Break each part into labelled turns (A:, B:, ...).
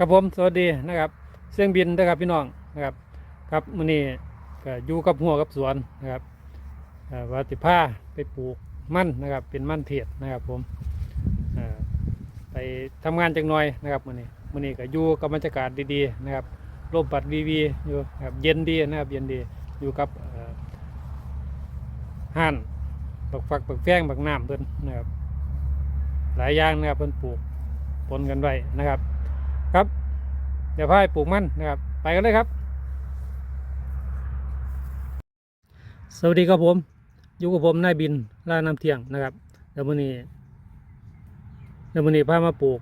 A: ครับผมสวัสดีนะครับเสียงบินนะครับพี่น้องนะครับครับมื้อนี้ก็อยู่กับหัวกับสวนนะครับว่าสิพาไปปลูกมันนะครับ เป็นมันเทียดนะครับผมไปทำงานจังหน่อยนะครับมื้อนี้มื้อนี้ก็อยู่กับบรรยากาศดีๆนะครับลมปัดวีวีอยู่นะครับเย็นดีนะครับเย็นดีอยู่กับเอ่อห่านบักฟักบักแฟงบักน้ำเพิ่นนะครับหลายอย่างนะครับเพิ่นปลูกปนกันไว้นะครับ ครับ เดี๋ยวพาไปลูกมันนะครับ ไปกันเลยครับ สวัสดีครับผมอยู่กับผมนายบินล่าน้ำเที่ยงนะครับเดี๋ยววันนี้เดี๋ยววันนี้พามาปลูก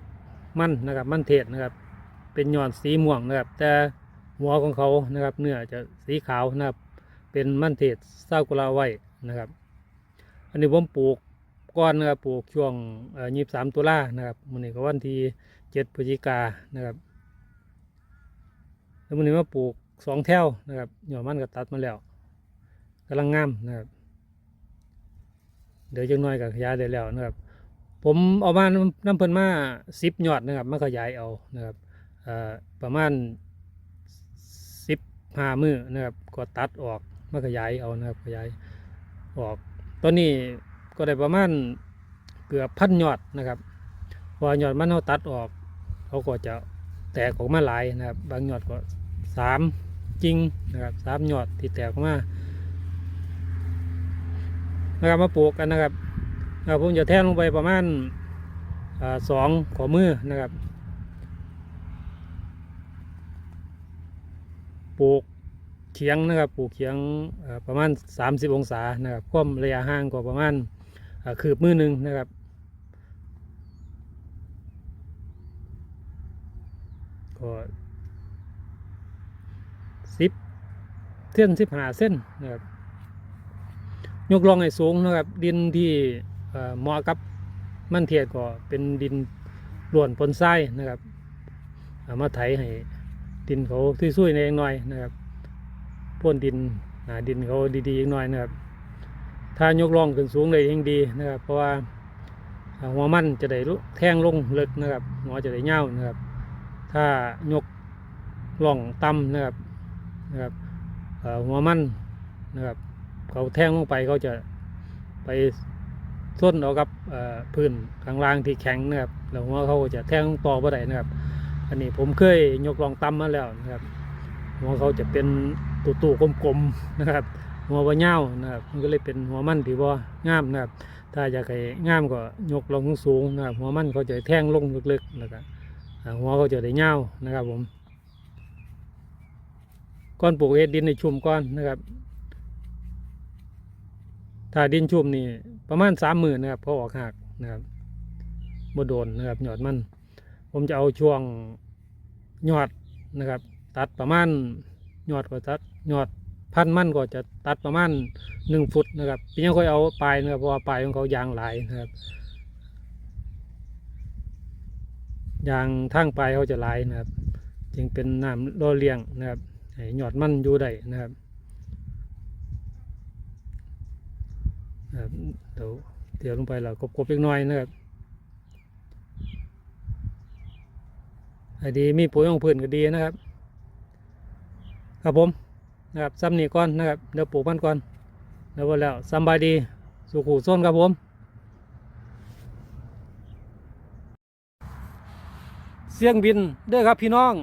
A: มันนะครับ มันเทศนะครับ เป็นหย่อนสีม่วงนะครับ แต่หัวของเขานะครับ เนื้อจะสีขาวนะครับ เป็นมันเทศเศร้ากุลาไว้นะครับ อันนี้ผมปลูกก้อนนะครับปลูกช่วงยี่สิบสามตุลานะครับวันนี้ก็วันที่ เจ็ดพฤศจิกานะครับแล้ววันนี้มาปลูกสองแถวนะครับหย่อมันก็ตัดมาแล้วกำลังงามนะครับเดี๋ยวจังน้อยก็ขยายได้แล้วนะครับ ผมเอามาน้ำเพิ่นมาสิบยอดนะครับมาขยายเอานะครับประมาณสิบห้ามือนะครับ ก็ตัดออกมาขยายเอานะครับขยายออกตอนนี้ก็ได้ประมาณเกือบพันยอดนะครับพอยอดมันเขาตัดออก เขาก็จะแตกออกมาหลายนะครับ บางยอดก็สามจริงนะครับสามยอดที่แตกออกมานะครับมาปลูกกันนะครับนะครับผมจะแทงลงไปประมาณสองขอมือนะครับปลูกเฉียงนะครับปลูกเฉียงประมาณ 30 องศานะครับความระยะห่างก็ประมาณเอ่อคืบมือหนึ่งนะครับ ก็สิบเส้นสิบหาเส้นนะครับยกลองให้สูงนะครับ ดินที่เหมาะกับมันเทียดก็เป็นดินร่วนปนทรายนะครับามาไถให้ดินเขาที่ซุยในอยหน่อยนะครับพ่นดินหาดินเขาดีๆอีกหน่อยนะครับ ถ้ายกลองขึ้นสูงเลยยิ่งดีนะครับ เพราะว่าหัวมันจะได้ลุแทงลงลึกนะครับหัวจะได้เง่านะครับ ถ้ายกล่องต่ำนะครับนะครับหัวมันนะครับเขาแทงลงไปเขาจะไปส้นเอากับพื้นข้างล่างที่แข็งนะครับแล้วหัวเขาจะแทงลงต่อบ่ได้นะครับ อันนี้ผมเคยยกลองต่ำมาแล้วนะครับหัวเขาจะเป็นตุ่ๆกลมๆนะครับ หัวว่าเง่าวนะครับมันก็เลยเป็นหัวมันที่ว่างามนะครับ ถ้าอยากให้งามก็ยกลองสูงนะครับหัวมันเขาจะแทงลงลึกๆนะครับ หัวเขาจะได้เงานะครับผมก้อนปลูกเฮ็ดดินในชุ่มก้อนนะครับถ้าดินชุ่มนี่ประมาณสามหมื่นนะครับพอออกหักนะครับบโดนนะครับหยอดมัน ผมจะเอาช่วงยอดนะครับ ตัดประมาณยอดก็ตัดยอดพันมันก็จะตัดประมาณหนึ่งฟุตนะครับพี่ยังค่อยเอาปลายนะครับเพราะว่าปลายของเขายางหลายนะครับ ยางทางปลายเขาจะหลายนะครับ จึงเป็นน้ำล่อเลี้ยงนะครับให้หยอดมันอยู่ได้นะครับเดี๋ยวเดี๋ยวลงไปเรากบๆเล็กน้อยนะครับไอ้ดีมีปุ๋ยของพื้นก็ดีนะครับ ครับผมนะครับซ้ำนี่ก่อนนะครับเดี๋ยวปลูกมันก่อนแล้วว่าแล้วสำบายดีสุขุส้นครับผม เสียงบินเด้อครับพี่น้อง